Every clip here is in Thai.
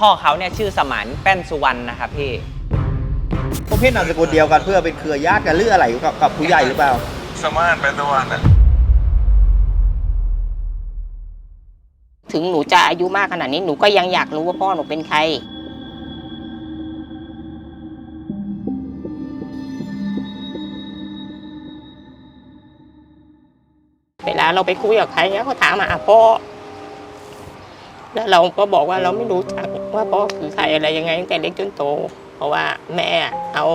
พ่อเขาเนี่ยชื่อสมานแป้นสุวรรณนะครับพี่ประเภทนามสกุลเดียวกันเพื่อเป็นเครือญาติกันหรืออะไรกับกับผู้ใหญ่หรือเปล่า สมานเป็นตัวนะถึงหนูจะอายุมากขนาดนี้หนูก็ยังอยากรู้ว่าพ่อหนูเป็นใคร เวลาเราไปคุยกับใครเนี่ยเขาถามมาอะพ่อ แล้วเราก็บอกว่าเราไม่รู้จัก ว่าพ่อคือใครอะไรยังไงตั้งแต่เล็กจนโต เพราะว่าแม่เอา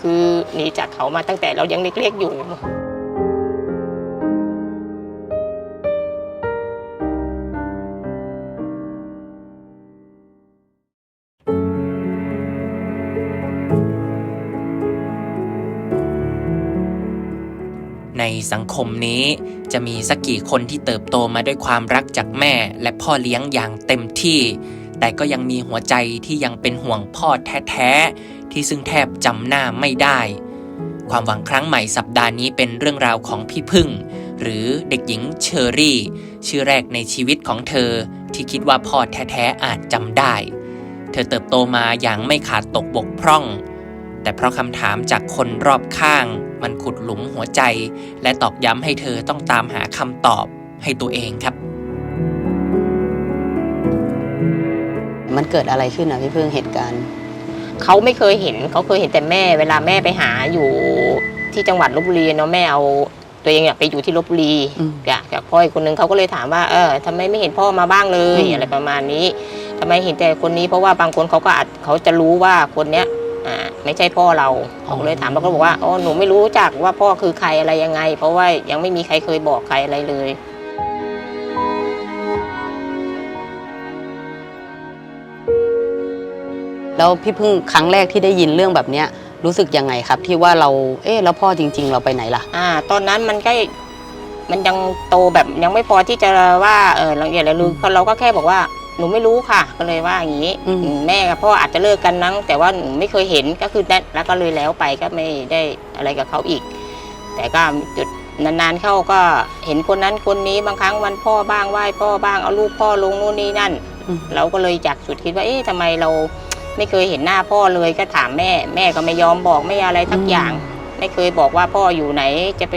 คือหนีจากเขามาตั้งแต่เรายังเล็กๆอยู่ในสังคมนี้จะมีสักกี่คนที่เติบโตมาด้วยความรักจากแม่และพ่อเลี้ยงอย่างเต็มที่ แต่ก็ยังมีหัวใจที่ยังเป็นห่วงพ่อแท้ๆ ที่ซึ่งแทบจำหน้าไม่ได้ ความหวังครั้งใหม่สัปดาห์นี้เป็นเรื่องราวของพี่พึ่ง หรือเด็กหญิงเชอรี่ ชื่อแรกในชีวิตของเธอที่คิดว่าพ่อแท้ๆอาจจำได้ เธอเติบโตมาอย่างไม่ขาดตกบกพร่อง แต่เพราะคำถามจากคนรอบข้าง มันขุดหลุมหัวใจ และตอกย้ำให้เธอต้องตามหาคำตอบให้ตัวเองครับ มันเกิดอะไรขึ้นอะพี่พึ่งเหตุการณ์ เขาไม่เคยเห็นเขาเคยเห็นแต่แม่ เวลาแม่ไปหาอยู่ที่จังหวัดลบบุรีเนาะแม่เอาตัวเองอยากไปอยู่ที่ลบบุรีอืมอยากจากพ่ออีกคนนึงเขาก็เลยถามว่าเออทำไมไม่เห็นพ่อมาบ้างเลยอืมอะไรประมาณนี้ทำไมเห็นแต่คนนี้เพราะว่าบางคนเขาก็อาจเขาจะรู้ว่าคนเนี้ยอ่าไม่ใช่พ่อเราเขาก็เลยถามเราก็บอกว่าอ๋อหนูไม่รู้จักว่าพ่อคือใครอะไรยังไง เพราะว่ายังไม่มีใครเคยบอกใครอะไรเลย แล้วพี่พึ่งครั้งแรกที่ได้ยินเรื่องแบบเนี้ยรู้สึกยังไงครับ ที่ว่าเราเอ๊ะแล้วพ่อจริง ๆ เราไปไหนล่ะ อ่า ตอนนั้นมันก็มันยังโตแบบยังไม่พอที่จะว่าเออเราอย่าลืมเราก็แค่บอกว่าหนูไม่รู้ค่ะ ก็เลยว่าอย่างนี้อืมอืมแม่กับพ่ออาจจะเลิกกันนั้งแต่ว่าหนูไม่เคยเห็นก็คือนั่นแล้วก็เลยแล้วไปก็ไม่ได้อะไรกับเขาอีก แต่ก็จุดนานๆเข้าก็เห็นคนนั้นคนนี้บางครั้งวันพ่อบ้างไหว้พ่อบ้างเอารูปพ่อลงนู่นนี่นั่น อืม เราก็เลยจากจุดคิดว่าเอ๊ะทำไมเรา ไม่เคยเห็นหน้าพ่อเลยก็ถามแม่ แม่ก็ไม่ยอมบอกไม่อะไรทักอย่าง ไม่เคยบอกว่าพ่ออยู่ไหนจะไป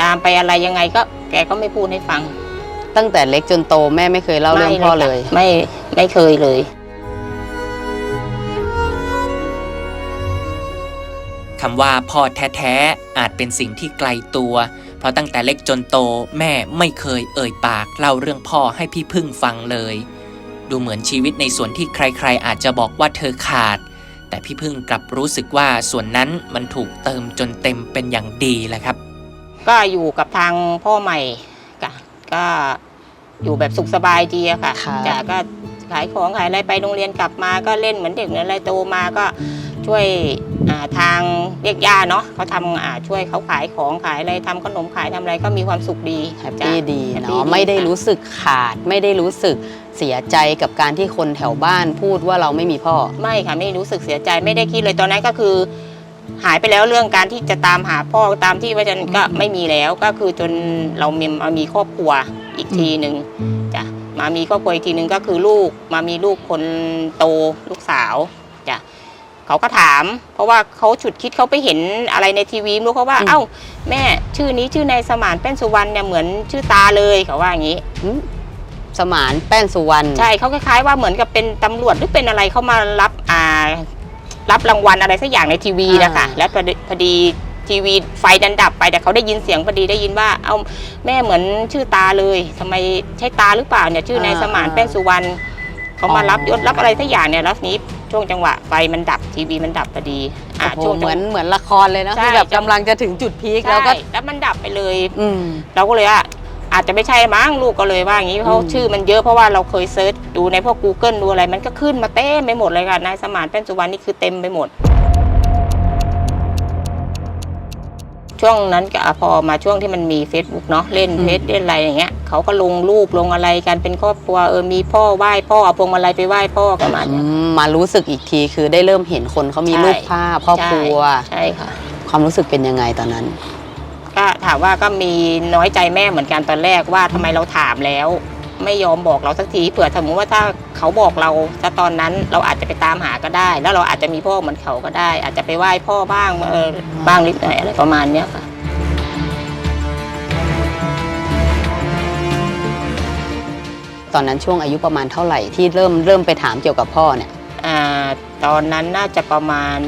ตามไปอะไรยังไงก็ แกก็ไม่พูดให้ฟัง ตั้งแต่เล็กจนโตแม่ไม่เคยเล่าเรื่องพ่อเลยค่ะไม่ไม่เคยเลย คำว่าพ่อแท้ๆอาจเป็นสิ่งที่ไกลตัว เพราะตั้งแต่เล็กจนโตแม่ไม่เคยเอ่ยปากเล่าเรื่องพ่อให้พี่พึ่งฟังเลย ดูเหมือนชีวิตในส่วนที่ใครๆ อาจจะบอกว่าเธอขาด แต่พี่พึ่งกลับรู้สึกว่าส่วนนั้นมันถูกเติมจนเต็มเป็นอย่างดีแหละครับ ก็อยู่กับทางพ่อใหม่ก็ก็อยู่แบบสุขสบายดีอะค่ะครับจ้ะก็ขายของขายอะไรไปโรงเรียนกลับมาก็เล่นเหมือนเด็กเหมือนอะไรโตมาก็ช่วยอ่าทางเรียกย่าเนาะเขาทำอ่าช่วยเขาขายของขายอะไรทำขนมขายทำอะไรก็มีความสุขดีแฮปจ้ะ ปี้ดีแฮปปี้เนาะไม่ได้ค่ะ รู้สึกขาดไม่ได้รู้สึก เสียใจกับการที่คนแถวบ้านพูดว่าเราไม่มีพ่อ ไม่ค่ะไม่รู้สึกเสียใจไม่ได้คิดเลยตอนนั้นก็คือ หายไปแล้วเรื่องการที่จะตามหาพ่อตามที่ว่าจะก็ไม่มีแล้วก็คือจนเรามีมามีครอบครัวอีกทีหนึ่งจ้ะมามีครอบครัวอีกทีหนึ่งก็คือลูกมามีลูกคนโตลูกสาวจ้ะเขาก็ถาม เพราะว่าเขาฉุดคิดเขาไปเห็นอะไรในทีวีไม่รู้เขาว่าอืมเอ้า แม่ชื่อนี้ชื่อนายสมานแป้นสุวรรณเนี่ยเหมือนชื่อตาเลยเขาว่าอย่างนี้หึ สมานแป้นสุวรรณใช่เขาคล้ายๆว่าเหมือนกับเป็นตำรวจหรือเป็นอะไรเขามารับอ่ารับรางวัลอะไรสักอย่างในทีวีนะคะแล้วพอดีพอดีทีวีไฟดันดับไปแต่เขาได้ยินเสียงพอดีได้ยินว่า เอาแม่เหมือนชื่อตาเลยทำไมใช่ตาหรือเปล่าเนี่ยชื่อนายสมานแป้นสุวรรณเขามารับยศรับอะไรสักอย่างเนี่ยแล้วทีนี้ช่วงจังหวะไฟมันดับทีวีมันดับพอดีอ่าโอ้โหช่วงเหมือนเหมือนละครเลยนะใช่ ที่แบบกำลังจะถึงจุดพีคใช่แล้วก็แล้วมันดับไปเลย อืม เราก็เลยว่า อาจจะไม่ใช่มั้งลูกก็เลยว่าอย่างนี้เพราะอืมชื่อมันเยอะเพราะว่าเราเคยเซิร์ชดูในพวก Google ดูอะไรมันก็ขึ้นมาเต็มไปหมดเลยค่ะนายสมานแป้นสุวรรณนี่คือเต็มไปหมด ช่วงนั้นก็พอมาช่วงที่มันมี Facebook เนาะเล่นอืมเฟซเล่นอะไรอย่างเงี้ยเขาก็ลงรูปลงอะไรกันเป็นครอบครัวเออมีพ่อไหว้พ่อเอาพวงมาลัยไปไหว้พ่อประมาณอืเนี้ยมมารู้สึกอีกทีคือได้เริ่มเห็นคนเขามีใช่รูปภาพครอบครัวใช่ค่ะ ความรู้สึกเป็นยังไงตอนนั้น ก็ถามว่าก็มีน้อยใจแม่เหมือนกันตอนแรกว่าทำไมเราถามแล้ว ไม่ยอมบอกเราสักทีเผื่อสมมติว่าถ้าเขาบอกเราถ้าตอนนั้นเราอาจจะไปตามหาก็ได้ แล้วเราอาจจะมีพ่อเหมือนเขาก็ได้ อาจจะไปไหว้พ่อบ้างเออบ้างนิดหน่อยอะไรประมาณเนี้ยค่ะตอนนั้นช่วงอายุประมาณเท่าไหร่ที่เริ่มเริ่มไปถามเกี่ยวกับพ่อเนี่ย อ่า ตอนนั้นน่าจะประมาณ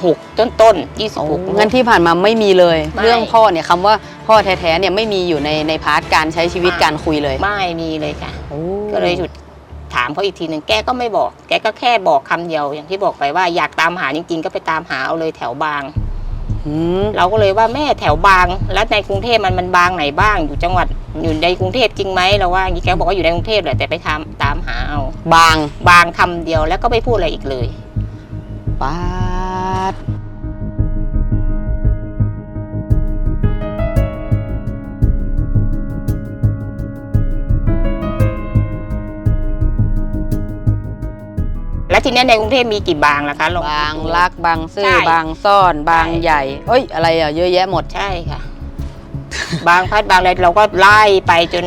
26 ต้นต้นๆ26งั้นที่ผ่านมาไม่มีเลยไม่เรื่องพ่อเนี่ยคำว่าพ่อแท้ๆเนี่ยไม่มีอยู่ในในพาร์ทการใช้ชีวิตไม่การคุยเลย ไม่มีเลยค่ะโอ้ก็เลยหยุดถามเขาอีกทีหนึ่งแกก็ไม่บอก แกก็แค่บอกคำเดียวอย่างที่บอกไปว่าอยากตามหาจริงๆ ก็ไปตามหาเอาเลยแถวบางอืมเราก็เลยว่าแม่แถวบาง แล้วในกรุงเทพมันมันบางไหนบ้าง อยู่จังหวัดอยู่ในกรุงเทพจริงไหมเราว่าอย่างนี้แกบอกว่าอยู่ในกรุงเทพแหละแต่ไปทำตามหาเอา บางบางคำเดียวแล้วก็ไม่พูดอะไรอีกเลยปา ทีเนี้ยในกรุงเทพมีกี่บางล่ะคะลอง บางรักบางซื่อใช่บางซ่อนบางใช่ ใหญ่ เอ้ย อะไรอะเยอะแยะหมด ใช่ค่ะ บางพัดบางอะไรเราก็ไล่ไปจน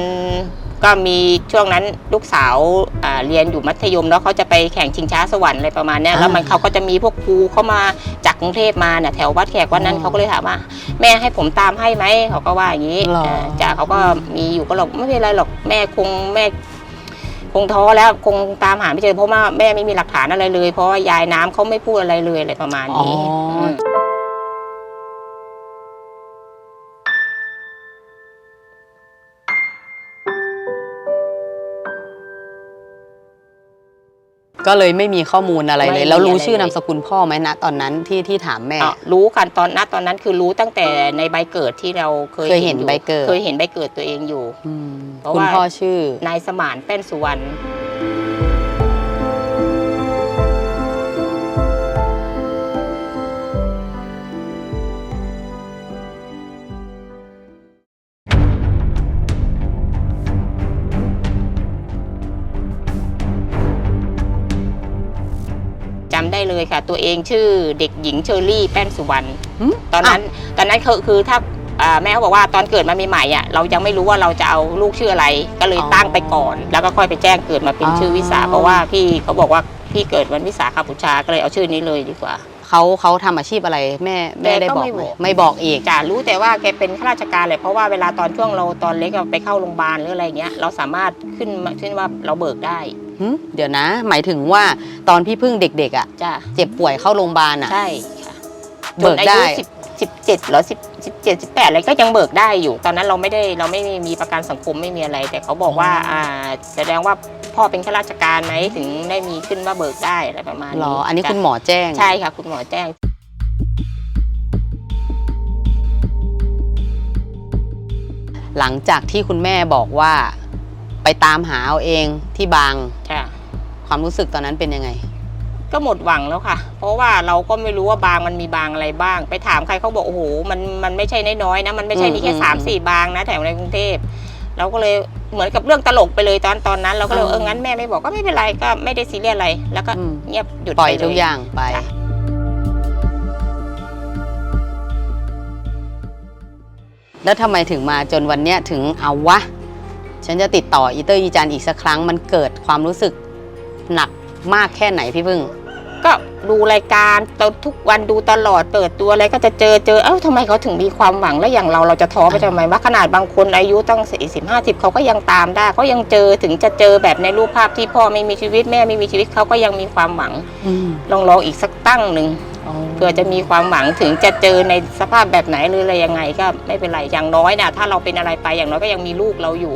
ก็มีช่วงนั้นลูกสาวอ่าเรียนอยู่มัธยมแล้วเขาจะไปแข่งชิงช้าสวรรค์อะไรประมาณเนี้ยอ่าแล้วมันเขาก็จะมีพวกครูเข้ามาจากกรุงเทพมาเนี่ยแถววัดแขกวันนั้นอ๋อเขาก็เลยถามว่า แม่ให้ผมตามให้ไหมเขาก็ว่าอย่างนี้หรอเออจ่าเขาก็มีอยู่ก็หรอกไม่เป็นไรหรอกแม่คงแม่ คงท้อแล้วคงตามหาไม่เจอเพราะว่าแม่ไม่มีหลักฐานอะไรเลย เพราะว่ายายน้ำเขาไม่พูดอะไรเลยอะไรประมาณนี้ม ก็เลยไม่มีข้อมูลอะไรเลยไม่มีแล้วรู้อะไรชื่อเลยนามสกุลพ่อไหมณตอนนั้นที่ที่ถามแม่ อะรู้กันตอนณตอนนั้นคือรู้ตั้งแต่ในใบเกิดที่เราเคยเคยเห็นอยู่ใบเกิด เคยเห็นใบเกิดตัวเองอยู่ อืมเพราะคุณว่า พ่อชื่อนายสมานแป้นสุวรรณ เลยค่ะ ตัวเองชื่อเด็กหญิงเชอรี่แป้นสุวรรณหึตอนนั้นตอนนั้นคือคือถ้าอ่าแม่เขาบอกว่าตอนเกิดมาใหม่ๆอะเรายังไม่รู้ว่าเราจะเอาลูกชื่ออะไร ก็เลยอ๋อตั้งไปก่อน แล้วก็ค่อยไปแจ้งเกิดมาเป็นอ๋อชื่อวิสา เพราะว่าพี่เขาบอกว่าพี่เกิดวันวิสาขบูชาก็เลยเอาชื่อนี้เลยดีกว่าเขาเขาทำอาชีพอะไรแม่แม่ได้บอกไหมไม่บอกอีกจ่ารู้แต่ว่าแกเป็นข้าราชการเลยเพราะว่าเวลาตอนช่วงเราตอนเล็กเราไปเข้าโรงพยาบาลหรืออะไรเงี้ยเราสามารถขึ้นมาขึ้นว่าเราเบิกได้ หึเดี๋ยวนะ หมายถึงว่าตอนพี่พึ่งเด็กๆอะ จ้าเจ็บป่วยเข้าโรงพยาบาลอะ ใช่ค่ะเบิกได้จนอายุสิบสิบเจ็ดหรอสิบสิบเจ็ดสิบแปดอะไรก็ยังเบิกได้อยู่ ตอนนั้นเราไม่ได้เราไม่มีประกันสังคมไม่มีอะไร แต่เขาบอกว่าอ่าแสดงว่าพ่อเป็นข้าราชการไหมถึงได้มีขึ้นว่าเบิกได้อะไรประมาณหรนี้ออันนี้จ้ะคุณหมอแจ้ง ใช่ค่ะ คุณหมอแจ้ง หลังจากที่คุณแม่บอกว่า ไปตามหาเอาเองที่บางจ้ะความรู้สึกตอนนั้นเป็นยังไง ก็หมดหวังแล้วค่ะ เพราะว่าเราก็ไม่รู้ว่าบางมันมีบางอะไรบ้าง ไปถามใครเขาบอกโอ้โหมันมันไม่ใช่น้อยๆนะ มันไม่ใช่มีแค่อืมสามสี่บางนะแถวในกรุงเทพเราก็เลยเหมือนกับเรื่องตลกไปเลยตอนตอนนั้น เราก็เลยอืมเอองั้นแม่ไม่บอกก็ไม่เป็นไรก็ไม่ได้ซีเรียสอะไร แล้วก็อืมเงียบหยุดปล่อยไปเล ทุกอย่างไปจ้ะแล้วทำไมถึงมาจนวันเนี้ยถึงเอาวะ ฉันจะติดต่ออีเตอร์อีจันอีกสักครั้ง มันเกิดความรู้สึกหนักมากแค่ไหนพี่พึ่ง ก็ดูรายการตอนทุกวันดูตลอดเปิดตัวอะไรก็จะเจอเจอเอ้าทำไมเขาถึงมีความหวังแล้วอย่างเราเราจะท้อไปทำไมว่าขนาดบางคนอายุตั้งสี่สิบห้าสิบเขาก็ยังตามได้เขายังเจอถึงจะเจอแบบในรูปภาพที่พ่อไม่มีชีวิตแม่ไม่มีชีวิตเขาก็ยังมีความหวังอืมลองลองอีกสักตั้งหนึ่งเพื่อจะมีความหวังถึงจะเจอในสภาพแบบไหนหรืออะไรยังไงก็ไม่เป็นไรอย่างน้อยนะถ้าเราเป็นอะไรไปอย่างน้อยก็ยังมีลูกเราอยู่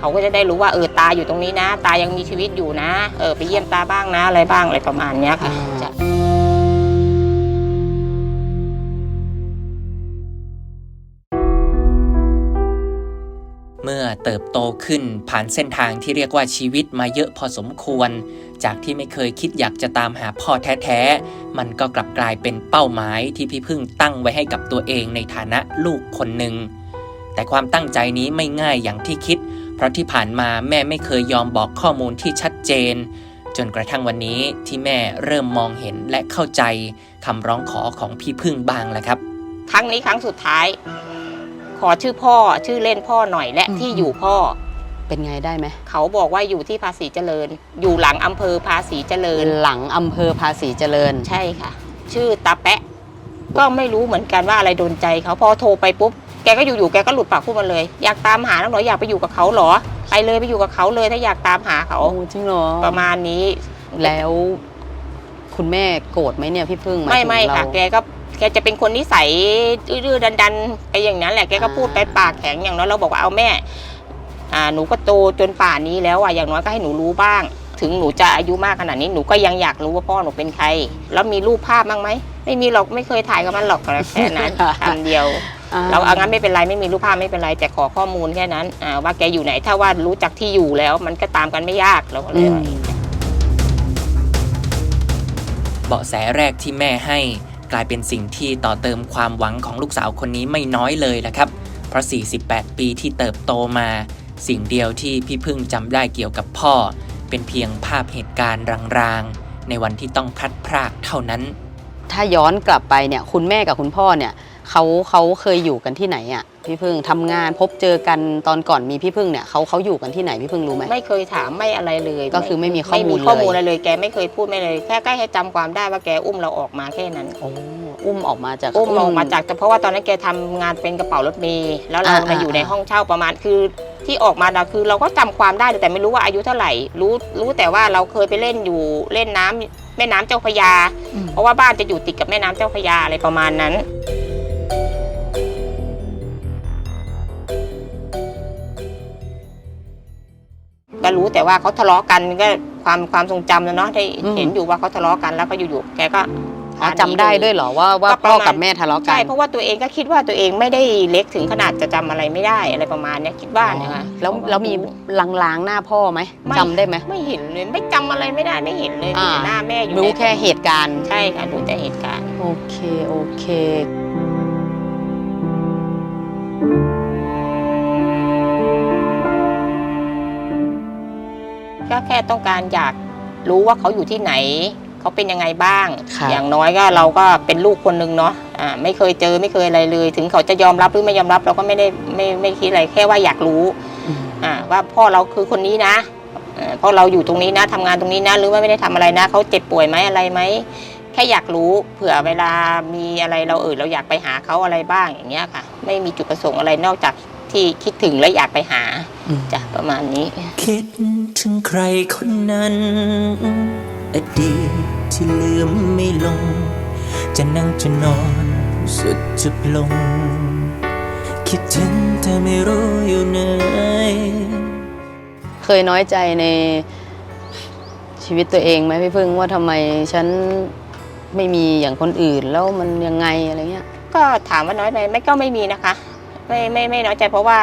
เขาก็จะได้รู้ว่าเออตาอยู่ตรงนี้นะ ตายังมีชีวิตอยู่นะเออไปเยี่ยมตาบ้างนะอะไรบ้างอะไรประมาณเนี้ยค่ะอ่าจ้ะเมื่อเติบโตขึ้นผ่านเส้นทางที่เรียกว่าชีวิตมาเยอะพอสมควร จากที่ไม่เคยคิดอยากจะตามหาพ่อแท้ๆ มันก็กลับกลายเป็นเป้าหมายที่พี่พึ่งตั้งไว้ให้กับตัวเองในฐานะลูกคนหนึ่งแต่ความตั้งใจนี้ไม่ง่ายอย่างที่คิด เพราะที่ผ่านมาแม่ไม่เคยยอมบอกข้อมูลที่ชัดเจน จนกระทั่งวันนี้ที่แม่เริ่มมองเห็นและเข้าใจคำร้องขอของพี่พึ่งบ้างแล้วครับ ครั้งนี้ครั้งสุดท้ายขขอชื่อพ่อชื่อเล่นพ่อหน่อยและอืมที่อยู่พ่อเป็นไงได้ไหมเขาบอกว่าอยู่ที่ภาษีเจริญ อยู่หลังอำเภอภาษีเจริญ หลังอำเภอภาษีเจริญ ใช่ค่ะ ชื่อตาแปะ ก็ไม่รู้เหมือนกันว่าอะไรโดนใจเขาพอโทรไปปุ๊บ แกก็อยู่ๆแกก็หลุดปากพูดมาเลย อยากตามหาแล้วเหรออยากไปอยู่กับเขาเหรอ ไปเลยไปอยู่กับเขาเลยถ้าอยากตามหาเขาโอ้จริงเหรอประมาณนี้แล้ว คุณแม่โกรธไหมเนี่ยพี่พึ่งหายไม่ถึงไม่เราค่ะแกก็แกจะเป็นคนนิสัยดื้อๆดันๆไปอย่างนั้นแหละแกก็อ่า พูดไปปากแข็งอย่างน้อยเราบอกว่าเอาแม่ อ่าหนูก็โตจนป่านนี้แล้วอะอย่างน้อยก็ให้หนูรู้บ้าง ถึงหนูจะอายุมากขนาดนี้หนูก็ยังอยากรู้ว่าพ่อหนูเป็นใคร แล้วมีรูปภาพบ้างไหมไม่มีหรอกไม่เคยถ่ายกับมันหรอกแค่นั้นคำเดียว เราเอางั้นไม่เป็นไรไม่มีรูปภาพไม่เป็นไรแต่ขอข้อมูลแค่นั้นอ่าว่าแกอยู่ไหนถ้าว่ารู้จักที่อยู่แล้ว มันก็ตามกันไม่ยากเราก็เลยว่าเบาะแสแรกที่แม่ให้ กลายเป็นสิ่งที่ต่อเติมความหวังของลูกสาวคนนี้ไม่น้อยเลยละครับ เพราะ 48 ปีที่เติบโตมา สิ่งเดียวที่พี่พึ่งจำได้เกี่ยวกับพ่อ เป็นเพียงภาพเหตุการณ์รางๆ ในวันที่ต้องพลัดพรากเท่านั้น ถ้าย้อนกลับไปเนี่ยคุณแม่กับคุณพ่อเนี่ย เขาเขาเคยอยู่กันที่ไหนอะพี่พึ่งทำงานพบเจอกันตอนก่อนมีพี่พึ่งเนี่ยเขาเขาอยู่กันที่ไหนพี่พึ่งรู้ไหม ไม่เคยถามไม่อะไรเลยก็คือไม่มีข้อมูลไม่มีข้อมูลเลย อะไรเลยแกไม่เคยพูดไม่เลยแค่ใกล้ให้จำความได้ว่าแกอุ้มเราออกมาแค่นั้น โอ้อุ้มออกมาจาก อุ้มออกมาจากแต่เพราะว่าตอนนั้นแกทำงานเป็นกระเป๋ารถเมล์แล้วเราอ่าเนี่ยอ่า อยู่ในห้องเช่าประมาณคือ ที่ออกมาเราคือเราก็จำความได้แต่ไม่รู้ว่าอายุเท่าไหร่ รู้รู้แต่ว่าเราเคยไปเล่นอยู่เล่นน้ำแม่น้ำเจ้าพระยาเพราะว่าบ้านจะอยู่ติดกับแม่น้ำเจ้าพระยาอะไรประมาณนั้น ก็รู้แต่ว่าเขาทะเลาะกันก็ความความทรงจำนะเนาะได้อืม เห็นอยู่ว่าเขาทะเลาะกันแล้วก็อยู่ๆแกก็อ๋อจำได้ด้วยเหรอว่าว่าก็ประพ่อมาณกับแม่ทะเลาะกัใช่นเพราะว่าตัวเองก็คิดว่าตัวเองไม่ได้เล็กถึงขนาดจะจำอะไรไม่ได้อะไรประมาณเนี้ยคิดว่านะคะแล้วแล้วมีลางๆหน้าพ่อไหมไม่ จำได้ไหม ไม่เห็นเลยไม่จำอะไรไม่ได้ไม่เห็นเลยมีอ่าแต่หน้าแม่อยู่รู้ในแค่เหตุการณ์ ใช่ค่ะรู้แต่เหตุการณ์ โอเค โอเค แค่ต้องการอยากรู้ว่าเขาอยู่ที่ไหน เขาเป็นยังไงบ้างครับอย่างน้อยก็เราก็เป็นลูกคนหนึ่งเนาะอ่าไม่เคยเจอไม่เคยอะไรเลย ถึงเขาจะยอมรับหรือไม่ยอมรับเราก็ไม่ได้ไม่ไม่คิดอะไรแค่ว่าอยากรู้อืมอ่าว่าพ่อเราคือคนนี้นะเอ่อพ่อเราอยู่ตรงนี้นะทำงานตรงนี้นะ หรือว่าไม่ได้ทำอะไรนะเขาเจ็บป่วยไหมอะไรไหมแค่อยากรู้เผื่อเวลามีอะไรเราเออเราอยากไปหาเขาอะไรบ้างอย่างเงี้ยค่ะ ไม่มีจุดประสงค์อะไรนอกจาก ที่คิดถึงและอยากไปหาอืมจ้ะประมาณนี้ คิดถึงใครคนนั้น อดีตที่ลืมไม่ลง จะนั่งจะนอนสุดจุดลง คิดถึงแต่ไม่รู้อยู่ไหนเคยน้อยใจในชีวิตตัวเองไหมพี่พึ่งว่าทำไมฉันไม่มีอย่างคนอื่นแล้วมันยังไงอะไรเงี้ย ก็ถามว่าน้อยไหมไม่ก็ไม่มีนะคะ ไม่ไม่ไม่น้อยใจเพราะว่า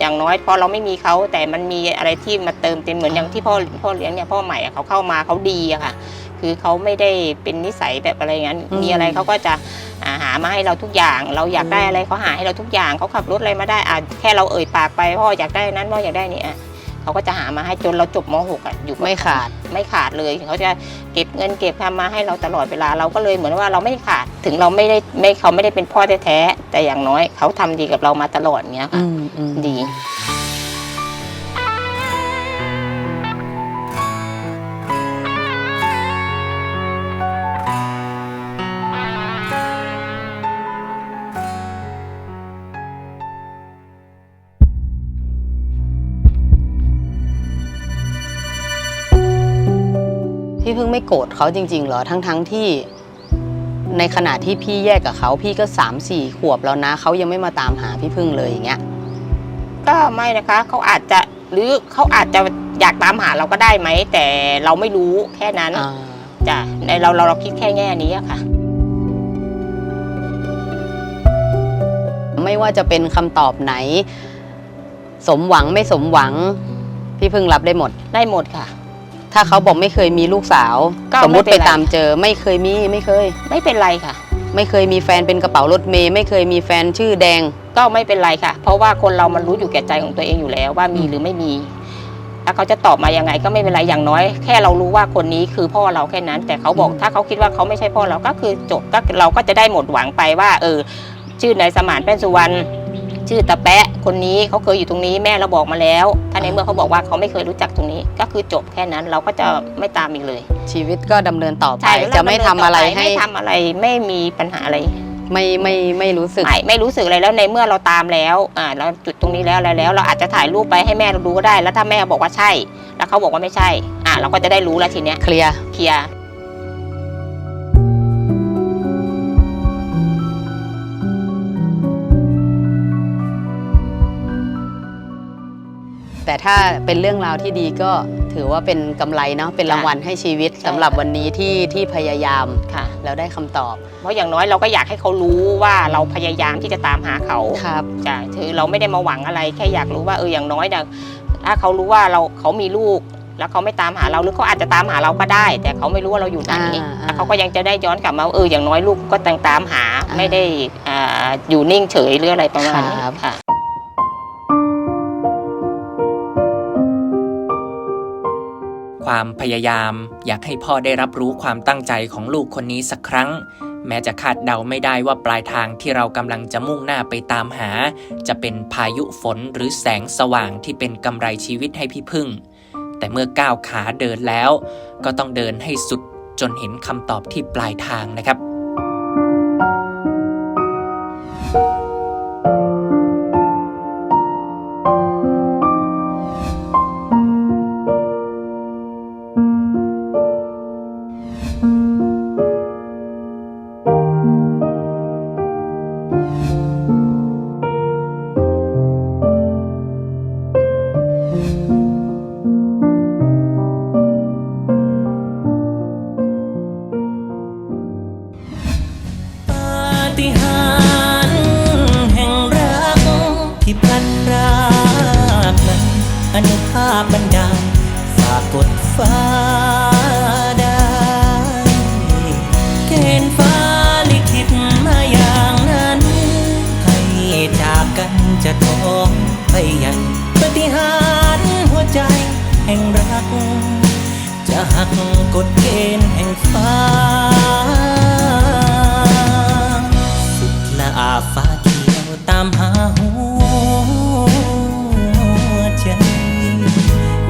อย่างน้อยพอเราไม่มีเขาแต่มันมีอะไรที่มาเติมเต็มเหมือนอย่างที่พ่อพ่อเลี้ยงเนี่ยพ่อใหม่อะเขาเข้ามาเขาดีอะค่ะ คือเขาไม่ได้เป็นนิสัยแบบอะไรอย่างนั้นอืมมีอะไรเขาก็จะอ่าหามาให้เราทุกอย่าง เราอยากได้อะไรเขาหาให้เราทุกอย่างเขาขับรถอะไรมาได้อะแค่เราเอ่ยปากไปพ่ออยากได้นั้นพ่ออยากได้นี่อะ เขาก็จะหามาให้จนเราจบม .6 อะอยู่กับไม่ขาด ไม่ขาดเลยเขาจะเก็บเงินเก็บทำมาให้เราตลอดเวลาเราก็เลยเหมือนว่าเราไม่ขาดถึงเราไม่ได้ไม่เขาไม่ได้เป็นพ่อแท้ๆแต่อย่างน้อยเขาทำดีกับเรามาตลอดเนี้ยอืค่ะมอืมดี พี่พึ่งไม่โกรธเขาจริงๆเหรอทั้งๆทที่ ในขณะที่พี่แยกกับเขาพี่ก็สามสี่ขวบแล้วนะเขายังไม่มาตามหาพี่พึ่งเลยอย่างเงี้ยก็ไม่นะคะเขาอาจจะหรือเขาอาจจะอยากตามหาเราก็ได้ไหม แต่เราไม่รู้แค่นั้นอ่าจ้ะในเราเราเราคิดแค่แง่นี้อะค่ะ ไม่ว่าจะเป็นคำตอบไหน สมหวังไม่สมหวัง พี่พึ่งรับได้หมด ได้หมดค่ะ ถ้าเขาบอกไม่เคยมีลูกสาว ก็สมมุติไม่เป็ไปนไร ตามเจอ ไม่เคยมีไม่เคย ไม่เป็นไรค่ะ ไม่เคยมีแฟนเป็นกระเป๋ารถเมย์ไม่เคยมีแฟนชื่อแดง ก็ไม่เป็นไรค่ะ เพราะว่าคนเรามันรู้อยู่แก่ใจของตัวเองอยู่แล้วว่ามีหรือไม่มี แล้วเขาจะตอบมายังไงก็ไม่เป็นไรอย่างน้อย แค่เรารู้ว่าคนนี้คือพ่อเราแค่นั้น แต่เขาบอกอืม ถ้าเขาคิดว่าเขาไม่ใช่พ่อเราก็คือจบก็เราก็จะได้หมดหวังไปว่า เออ ชื่อนายสมานแป้นสุวรรณ ชื่อตาแปะคนนี้เขาเคยอยู่ตรงนี้แม่เราบอกมาแล้ว ถ้าในเมื่อเขาบอกว่าเขาไม่เคยรู้จักตรงนี้ ก็คือจบแค่นั้นเราก็จะไม่ตามอีกเลยชีวิตก็ดำเนินต่อไป ใช่แล้วจะไม่ทำอะไรดำเนินต่ปให้ไม่ทำอะไรไม่มีปัญหาอะไรไม่ไม่ไม่รู้สึก ไม่ไม่รู้สึกอะไรแล้วในเมื่อเราตามแล้วอ่าเราจุดตรงนี้แล้วอะไรแล้ว เราอาจจะถ่ายรูปไปให้แม่เราดูก็ได้ แล้วถ้าแม่บอกว่าใช่ แล้วเขาบอกว่าไม่ใช่อ่าเราก็จะได้รู้แล้วทีเนี้ยเคลียร์ เคลียร์ แต่ถ้าเป็นเรื่องราวที่ดีก็ถือว่าเป็นกำไรเนาะเป็นรางวัลให้ชีวิตสำหรับวันนี้ที่ที่พยายามค่ะแล้วได้คำตอบ เพราะอย่างน้อยเราก็อยากให้เขารู้ว่าเราพยายามที่จะตามหาเขาครับจ้ะคือเราไม่ได้มาหวังอะไรแค่อยากรู้ว่าเอออย่างน้อยเนี่ยถ้าเขารู้ว่าเราเขามีลูกแล้วเขาไม่ตามหาเราหรือเขาอาจจะตามหาเราก็ได้ แต่เขาไม่รู้ว่าเราอยู่ไหนอ่าอ่าแล้วเขาก็ยังจะได้ย้อนกลับมาว่าเอออย่างน้อยลูกก็ต่างตามหาอ่าไม่ได้อ่าอยู่นิ่งเฉยหรืออะไรประมาณนี้ครับค่ะ ความพยายาม อยากให้พ่อได้รับรู้ความตั้งใจของลูกคนนี้สักครั้ง แม้จะคาดเดาไม่ได้ว่าปลายทางที่เรากำลังจะมุ่งหน้าไปตามหา จะเป็นพายุฝนหรือแสงสว่างที่เป็นกำไรชีวิตให้พี่พึ่ง แต่เมื่อก้าวขาเดินแล้ว ก็ต้องเดินให้สุดจนเห็นคำตอบที่ปลายทางนะครับ ห่งรัก จะหักกฎเกณฑ์แห่งฟ้า สุดละอาฟ้าเขียวตามหาหัวใจ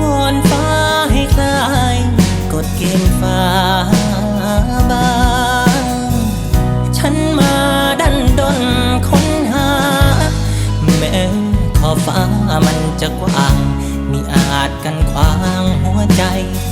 วอนฟ้าให้คลายกฎเกณฑ์ฟ้า ใจ